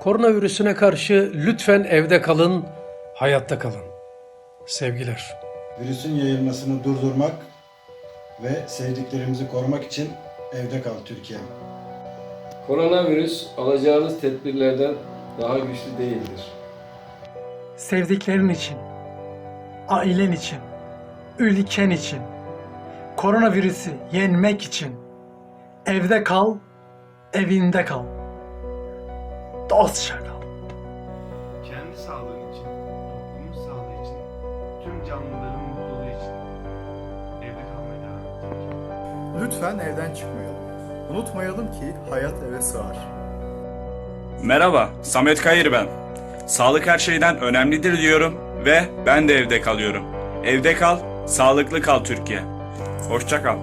Koronavirüsüne karşı lütfen evde kalın, hayatta kalın. Sevgiler. Virüsün yayılmasını durdurmak ve sevdiklerimizi korumak için evde kal Türkiye. Koronavirüs alacağınız tedbirlerden daha güçlü değildir. sevdiklerin için, ailen için, ülken için, koronavirüsü yenmek için evde kal, evinde kal. Dostça kal. kendi sağlığın için, toplumun sağlığı için, tüm canlıların mutluluğu için evde kalmaya devam edecek. Lütfen evden çıkmayalım. Unutmayalım ki hayat eve sığar. Merhaba, Samet Kayır ben. Sağlık her şeyden önemlidir diyorum ve ben de evde kalıyorum. Evde kal, sağlıklı kal Türkiye. Hoşça kal.